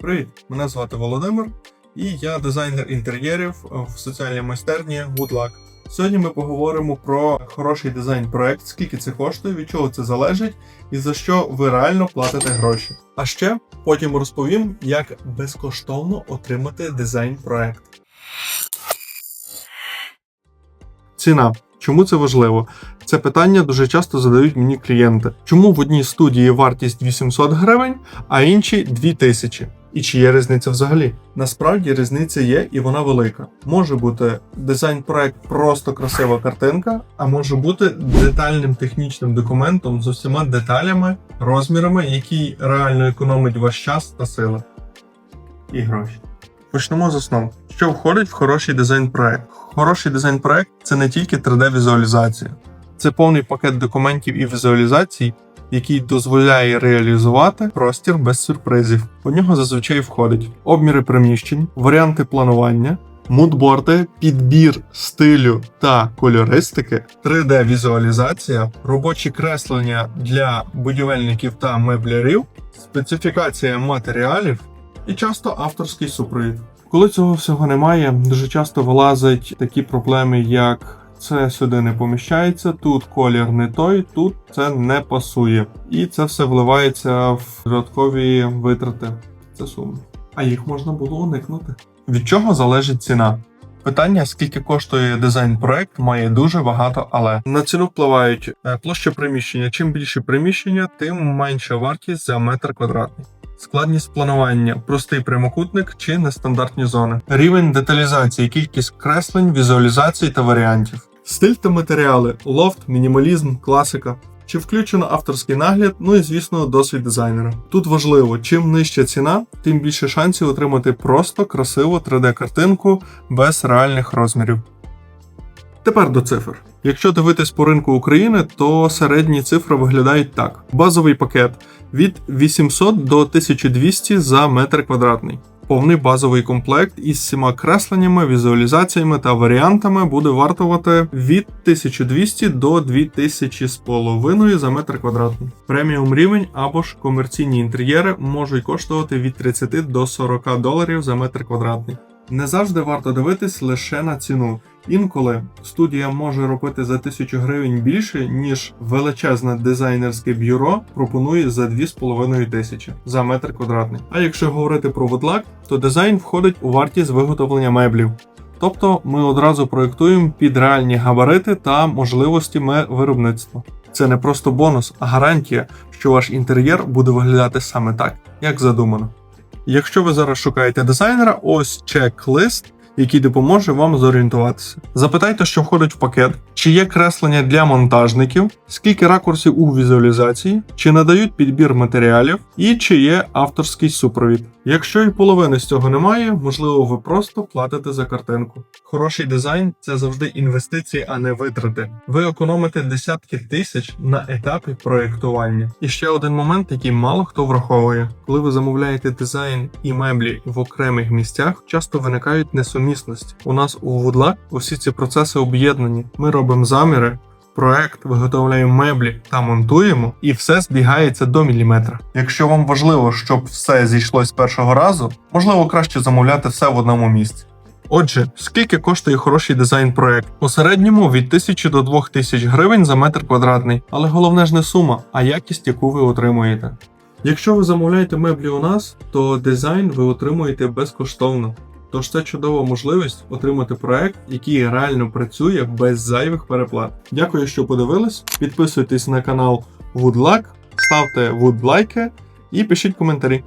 Привіт! Мене звати Володимир, і я дизайнер інтер'єрів в соціальній майстерні Woodluck. Сьогодні ми поговоримо про хороший дизайн-проект, скільки це коштує, від чого це залежить і за що ви реально платите гроші. А ще потім розповім, як безкоштовно отримати дизайн-проект. Ціна. Чому це важливо? Це питання дуже часто задають мені клієнти. Чому в одній студії вартість 800 гривень, а інші 2000? І чи є різниця взагалі? Насправді різниця є і вона велика. Може бути дизайн-проект просто красива картинка, а може бути детальним технічним документом з усіма деталями, розмірами, який реально економить ваш час та сили. І гроші. Почнемо з основ. Що входить в хороший дизайн-проект? Хороший дизайн-проект це не тільки 3D-візуалізація, це повний пакет документів і візуалізацій, який дозволяє реалізувати простір без сюрпризів. У нього зазвичай входить обміри приміщень, варіанти планування, мудборди, підбір стилю та кольористики, 3D-візуалізація, робочі креслення для будівельників та меблярів, специфікація матеріалів і часто авторський супровід. Коли цього всього немає, дуже часто вилазять такі проблеми, як це сюди не поміщається, тут колір не той, тут це не пасує. І це все вливається в додаткові витрати. Це сумно. А їх можна було уникнути. Від чого залежить ціна? Питання, скільки коштує дизайн-проект, має дуже багато, але на ціну впливають е, площа приміщення. Чим більше приміщення, тим менша вартість за метр квадратний. Складність планування, простий прямокутник чи нестандартні зони, рівень деталізації, кількість креслень, візуалізацій та варіантів, стиль та матеріали, лофт, мінімалізм, класика. Чи включено авторський нагляд, ну і звісно, досвід дизайнера. Тут важливо, чим нижча ціна, тим більше шансів отримати просто красиву 3D-картинку без реальних розмірів. Тепер до цифр. Якщо дивитись по ринку України, то середні цифри виглядають так: базовий пакет від 800 до 1200 за метр квадратний. Повний базовий комплект із всіма кресленнями, візуалізаціями та варіантами буде вартувати від 1200 до 2000 з половиною за метр квадратний. Преміум рівень або ж комерційні інтер'єри можуть коштувати від 30 до 40 доларів за метр квадратний. Не завжди варто дивитись лише на ціну. Інколи студія може робити за 1000 гривень більше, ніж величезне дизайнерське бюро пропонує за 2,5 тисячі за метр квадратний. А якщо говорити про Woodluck, то дизайн входить у вартість виготовлення меблів. Тобто ми одразу проєктуємо під реальні габарити та можливості виробництва. Це не просто бонус, а гарантія, що ваш інтер'єр буде виглядати саме так, як задумано. Якщо ви зараз шукаєте дизайнера, ось чек-лист, який допоможе вам зорієнтуватися. Запитайте, що входить в пакет, чи є креслення для монтажників, скільки ракурсів у візуалізації, чи надають підбір матеріалів і чи є авторський супровід. Якщо і половини з цього немає, можливо, ви просто платите за картинку. Хороший дизайн це завжди інвестиції, а не витрати. Ви економите десятки тисяч на етапі проєктування. І ще один момент, який мало хто враховує, коли ви замовляєте дизайн і меблі в окремих місцях, часто виникають несумісності. У нас у Woodluck усі ці процеси об'єднані. Ми робимо заміри. Проект виготовляємо меблі та монтуємо, і все збігається до міліметра. Якщо вам важливо, щоб все зійшлось з першого разу, можливо краще замовляти все в одному місці. Отже, скільки коштує хороший дизайн-проект? У середньому від 1000 до 2000 гривень за метр квадратний, але головне ж не сума, а якість, яку ви отримуєте. Якщо ви замовляєте меблі у нас, то дизайн ви отримуєте безкоштовно. Тож це чудова можливість отримати проект, який реально працює без зайвих переплат. Дякую, що подивились. Підписуйтесь на канал Woodluck, ставте вудлайки і пишіть коментарі.